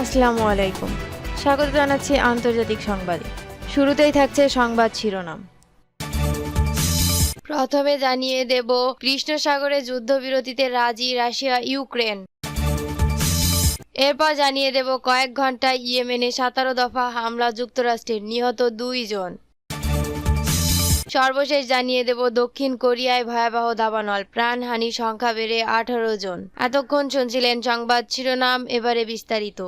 আসসালামু আলাইকুম। স্বাগত জানাচ্ছি আন্তর্জাতিক সংবাদে। শুরুতেই থাকছে সংবাদ শিরোনাম। প্রথমে জানিয়ে দেব কৃষ্ণ সাগরে যুদ্ধবিরতিতে রাজি রাশিয়া, ইউক্রেন। এরপর জানিয়ে দেব, কয়েক ঘন্টায় ইয়েমেনে সতেরো দফা হামলা যুক্তরাষ্ট্রের, নিহত দুই জন। সর্বশেষ জানিয়ে দেব, দক্ষিণ কোরিয়ায় ভয়াবহ দাবানল প্রাণহানি সংখ্যা বেড়ে আঠারো জন। এতক্ষণ শুনছিলেন সংবাদ শিরোনাম, এবারে বিস্তারিত।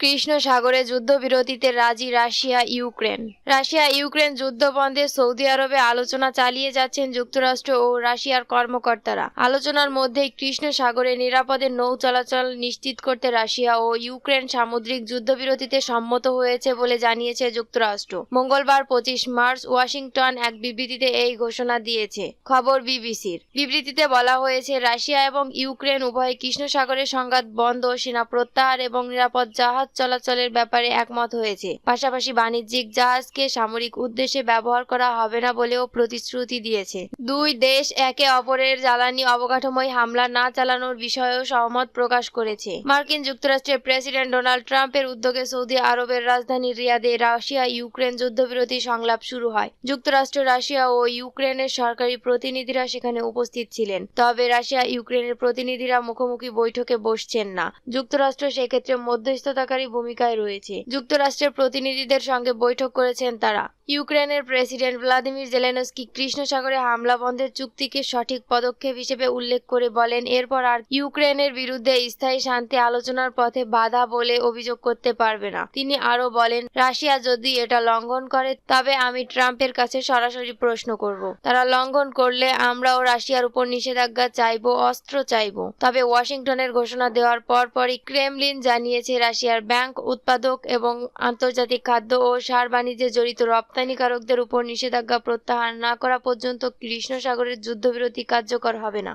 কৃষ্ণ সাগরে যুদ্ধবিরতিতে রাজি রাশিয়া, ইউক্রেন। রাশিয়া, ইউক্রেন যুদ্ধ বন্ধে সৌদি আরবে আলোচনা চালিয়ে যাচ্ছেন যুক্তরাষ্ট্র ও রাশিয়ার কর্মকর্তারা। আলোচনার মধ্যেই কৃষ্ণ সাগরে নিরাপদে নৌ চলাচল নিশ্চিত করতে রাশিয়া ও ইউক্রেন সামুদ্রিক যুদ্ধবিরতিতে সম্মত হয়েছে বলে জানিয়েছে যুক্তরাষ্ট্র। মঙ্গলবার পঁচিশ মার্চ ওয়াশিংটন এক বিবৃতিতে এই ঘোষণা দিয়েছে। খবর বিবিসির। বিবৃতিতে বলা হয়েছে, রাশিয়া এবং ইউক্রেন উভয় কৃষ্ণ সাগরের সংঘাত বন্ধ, সেনা প্রত্যাহার এবং নিরাপদ জাহাজ চলাচলের ব্যাপারে একমত হয়েছে। পাশাপাশি বাণিজ্যিক জাহাজকে সামরিক উদ্দেশ্যে ব্যবহার করা হবে না বলেও প্রতিশ্রুতি দিয়েছে। দুই দেশ একে অপরের জ্বালানি অবকাঠামোয় হামলা না চালানোর বিষয়েও সহমত প্রকাশ করেছে। মার্কিন যুক্তরাষ্ট্রের প্রেসিডেন্ট ডোনাল্ড ট্রাম্পের উদ্যোগে সৌদি আরবের রাজধানী রিয়াদে রাশিয়া ইউক্রেন যুদ্ধবিরতি সংলাপ শুরু হয়। যুক্তরাষ্ট্র, রাশিয়া ও ইউক্রেনের সরকারি প্রতিনিধিরা সেখানে উপস্থিত ছিলেন। তবে রাশিয়া ইউক্রেনের প্রতিনিধিরা মুখোমুখি বৈঠকে বসছেন না। যুক্তরাষ্ট্র সেক্ষেত্রে মধ্যস্থতাকারী ভূমিকায় রয়েছে। যুক্তরাষ্ট্রের প্রতিনিধিদের সঙ্গে বৈঠক করেছেন তারা। ইউক্রেনের প্রেসিডেন্ট ভ্লাদিমির জেলেনস্কি কৃষ্ণ সাগরে হামলা বন্ধের চুক্তিকে সঠিক পদক্ষেপ হিসেবে উল্লেখ করে বলেন, এরপর আর ইউক্রেনের বিরুদ্ধে স্থায়ী শান্তি আলোচনার পথে বাধা বলে অভিযোগ করতে পারবে না। তিনি আরও বলেন, রাশিয়া যদি এটা লঙ্ঘন করে, তবে আমি ট্রাম্পের কাছে সরাসরি প্রশ্ন করব। তারা লঙ্ঘন করলে আমরাও রাশিয়ার উপর নিষেধাজ্ঞা চাইব, অস্ত্র চাইব। তবে ওয়াশিংটনের ঘোষণা দেওয়ার পরপরই ক্রেমলিন জানিয়েছে, রাশিয়ার ব্যাংক উৎপাদক এবং আন্তর্জাতিক খাদ্য ও সার বাণিজ্যে জড়িত রপ্তানিকারকদের উপর নিষেধাজ্ঞা প্রত্যাহার না করা পর্যন্ত কৃষ্ণ সাগরের যুদ্ধবিরতি কার্যকর হবে না।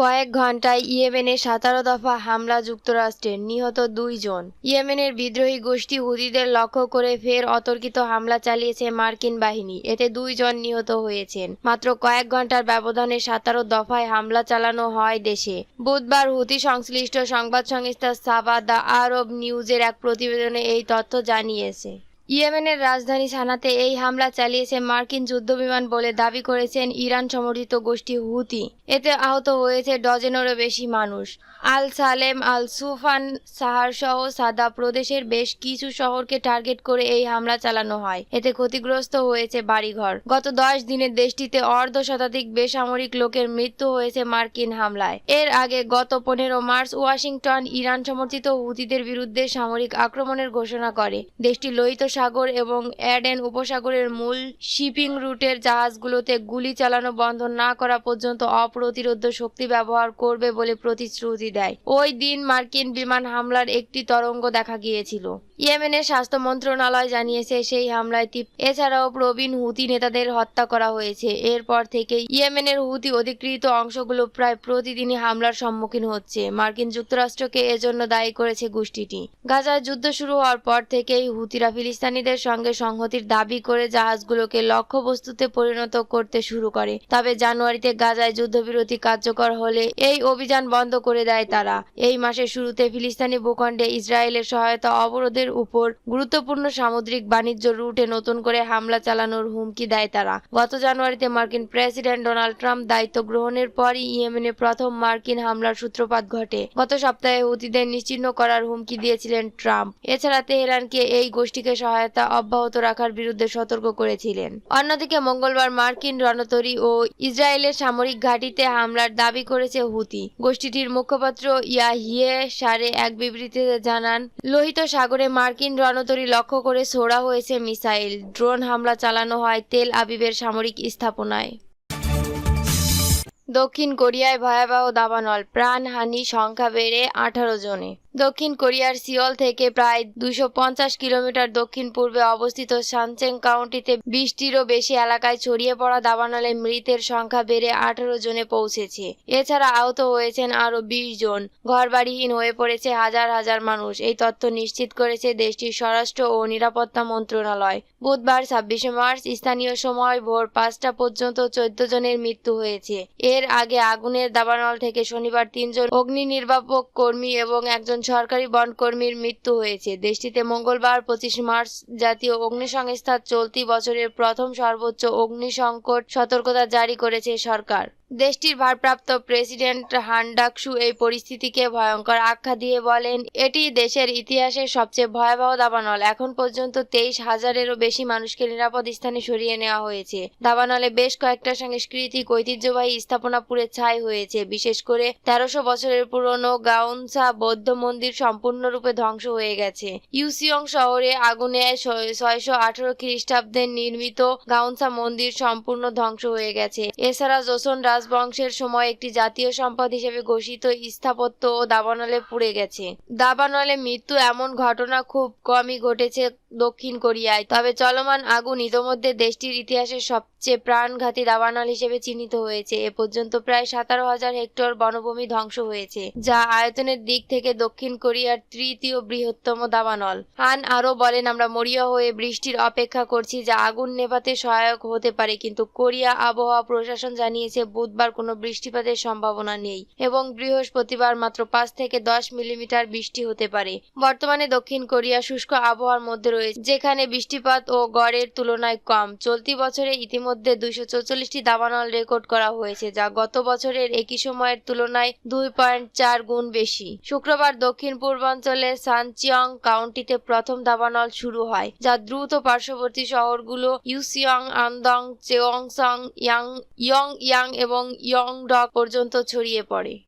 কয়েক ঘন্টায় ইয়েমেনে সতেরো দফা হামলা যুক্তরাষ্ট্রের নিহত দুই জন। ইয়েমেনের বিদ্রোহী গোষ্ঠী হুদিদের লক্ষ্য করে ফের অতর্কিত হামলা চালিয়েছে মার্কিন বাহিনী। এতে দুই জন নিহত হয়েছেন। মাত্র কয়েক ঘণ্টার ব্যবধানে সতেরো দফায় হামলা চালানো হয় দেশে। বুধবার হুতি সংশ্লিষ্ট সংবাদ সংস্থা সাবা দ্য আরব নিউজের এক প্রতিবেদনে এই তথ্য জানিয়েছে। ইয়েমেনের রাজধানী সানাতে এই হামলা চালিয়েছে মার্কিন যুদ্ধবিমান বলে দাবি করেছেন ইরান সমর্থিত গোষ্ঠী হুতি। এতে আহত হয়েছে ডজনেরও বেশি মানুষ। আল সালেম, আল সুফান, সাহার সহ সাদা প্রদেশের বেশ কিছু শহরকে টার্গেট করে এই হামলা চালানো হয়। এতে ক্ষতিগ্রস্ত হয়েছে বাড়িঘর। গত দশ দিনে দেশটিতে অর্ধ শতাধিক বেসামরিক লোকের মৃত্যু হয়েছে মার্কিন হামলায়। এর আগে গত পনেরো মার্চ ওয়াশিংটন, ইরান সমর্থিত হুতিদের বিরুদ্ধে সামরিক আক্রমণের ঘোষণা করে। দেশটি লোহিত সাগর এবং অ্যাডেন উপসাগরের মূল শিপিং রুটের জাহাজগুলোতে গুলি চালানো বন্ধ না করা পর্যন্ত অপ্রতিরোধ শক্তি ব্যবহার করবে বলে প্রতিশ্রুতি দেয়। ওই দিন মার্কিন বিমান হামলার একটি তরঙ্গ দেখা গিয়েছিল। ইয়েমেনের স্বাস্থ্য মন্ত্রণালয় জানিয়েছে, সেই হামলায় তিপ এছাড়াও প্রবীণ হুতি নেতাদের হত্যা করা হয়েছে। এরপর থেকে ইয়েমেনের হুতি অধিকৃত অংশগুলো প্রায় প্রতিদিনই হামলার সম্মুখীন হচ্ছে। মার্কিন যুক্তরাষ্ট্রকে এজন্য দায়ী করেছে গোষ্ঠীটি। গাজায় যুদ্ধ শুরু হওয়ার পর থেকেই হুতিরা ফিলিস্তিনিদের সঙ্গে সংহতির দাবি করে জাহাজগুলোকে লক্ষ্যবস্তুতে পরিণত করতে শুরু করে। তবে জানুয়ারিতে গাজায় যুদ্ধবিরতি কার্যকর হলে এই অভিযান বন্ধ করে দেয় তারা। এই মাসের শুরুতে ফিলিস্তিনি ভূখণ্ডে ইসরায়েলের সহায়তা অবরোধের উপর গুরুত্বপূর্ণ সামুদ্রিক বাণিজ্য রুটে নতুন করে হামলা চালানোর হুমকি দেয় তারা। গত জানুয়ারিতে মার্কিন প্রেসিডেন্ট ডোনাল্ড ট্রাম্প দায়িত্ব গ্রহণের পরই ইয়েমেনে প্রথম মার্কিন হামলার সূত্রপাত ঘটে। গত সপ্তাহে হুতিদের নিশ্চিহ্ন করার হুমকি দিয়েছিলেন ট্রাম্প। এছাড়া তেহরানকে এই গোষ্ঠীকে সহায়তা অব্যাহত রাখার বিরুদ্ধে সতর্ক করেছিলেন। অন্যদিকে মঙ্গলবার মার্কিন রণতরী ও ইসরায়েলের সামরিক ঘাঁটিতে হামলার দাবি করেছে হুতি। গোষ্ঠীটির মুখপাত্র ইয়াহিয়ে সারে এক বিবৃতিতে জানান, লোহিত সাগরে মার্কিন রণতরী লক্ষ্য করে ছোড়া হয়েছে মিসাইল। ড্রোন হামলা চালানো হয় তেল আবিবের সামরিক স্থাপনায়। দক্ষিণ কোরিয়ায় ভয়াবহ দাবানল। প্রাণহানি সংখ্যা বেড়ে আঠারো জনে। দক্ষিণ কোরিয়ার সিওল থেকে প্রায় দুশো কিলোমিটার দক্ষিণ পূর্বে অবস্থিত সানচেং কাউন্টিতে বিশটিরও বেশি এলাকায় ছড়িয়ে পড়া দাবানলে মৃতের সংখ্যা বেড়ে আঠারো জনে পৌঁছেছে। এছাড়া আহত হয়েছেন আরও বিশ জন। ঘরবাড়িহীন হয়ে পড়েছে হাজার হাজার মানুষ। এই তথ্য নিশ্চিত করেছে দেশটির স্বরাষ্ট্র ও নিরাপত্তা মন্ত্রণালয়। বুধবার ছাব্বিশে মার্চ, স্থানীয় সময় ভোর পাঁচটা পর্যন্ত চোদ্দ জনের মৃত্যু হয়েছে। এর আগে আগুনের দাবানল থেকে শনিবার তিনজন অগ্নি নির্বাপক কর্মী এবং একজন সরকারি বনকর্মীর মৃত্যু হয়েছে। দেশটিতে মঙ্গলবার পঁচিশ মার্চ জাতীয় অগ্নিসংস্থা চলতি বছরের প্রথম সর্বোচ্চ অগ্নিসংকট সতর্কতা জারি করেছে সরকার। দেশটির ভারপ্রাপ্ত প্রেসিডেন্ট হান্ডাকসু এই পরিস্থিতিকে ভয়ঙ্কর আখ্যা দিয়ে বলেন, এটি দেশের ইতিহাসের সবচেয়ে ভয়াবহ দাবানল। এখন পর্যন্ত তেইশ হাজারেরও বেশি মানুষকে নিরাপদ স্থানে সরিয়ে নেওয়া হয়েছে। দাবানলে বেশ কয়েকটা সাংস্কৃতিক ঐতিহ্যবাহী স্থাপনা পুড়ে ছাই হয়েছে। বিশেষ করে তেরোশো বছরের পুরনো গাউনসা বৌদ্ধ মন্দির সম্পূর্ণরূপে ধ্বংস হয়ে গেছে। ইউসিয়ং শহরে আগুনে ছয়শো আঠারো খ্রিস্টাব্দে নির্মিত গাউনসা মন্দির সম্পূর্ণ ধ্বংস হয়ে গেছে। এছাড়া জোসন রাজবংশের সময় একটি জাতীয় সম্পদ হিসেবে ঘোষিত স্থাপত্য ও দাবানলে পুড়ে গেছে। দাবানলে মৃত্যু এমন ঘটনা খুব কমই ঘটেছে দক্ষিণ কোরিয়ায়। তবে চলমান আগুন ইতোমধ্যে দেশটির ইতিহাসের সবচেয়ে প্রাণঘাতী দাবানল হিসেবে চিহ্নিত হয়েছে। এ পর্যন্ত প্রায় সতেরো হাজার হেক্টর বনভূমি ধ্বংস হয়েছে, যা আয়তনের দিক থেকে দক্ষিণ কোরিয়ার তৃতীয় বৃহত্তম দাবানল। হান আরও বলেন, আমরা মরিয়া হয়ে বৃষ্টির অপেক্ষা করছি, যা আগুন নেভাতে সহায়ক হতে পারে, কিন্তু কোরিয়া আবহাওয়া প্রশাসন জানিয়েছে, বুধবার কোনো বৃষ্টিপাতের সম্ভাবনা নেই এবং বৃহস্পতিবার মাত্র পাঁচ থেকে দশ মিলিমিটার বৃষ্টি হতে পারে। বর্তমানে দক্ষিণ কোরিয়া শুষ্ক আবহাওয়ার মধ্যে রয়েছে। যেখানে বৃষ্টিপাত ও গড়ের তুলনায় কম। চলতি বছরে ইতিমধ্যে দুইশো চৌচল্লিশটি দাবানল রেকর্ড করা হয়েছে, যা গত বছরের একই সময়ের তুলনায় দুই পয়েন্ট চার গুণ বেশি। শুক্রবার দক্ষিণ পূর্বাঞ্চলে সানচিয়ং কাউন্টিতে প্রথম দাবানল শুরু হয়, যা দ্রুত পার্শ্ববর্তী শহরগুলো ইউসিয়ং, আন্দং চেওংসং ইয়াং ইয়ং ইয়াং এবং ইয়ংডক পর্যন্ত ছড়িয়ে পড়ে।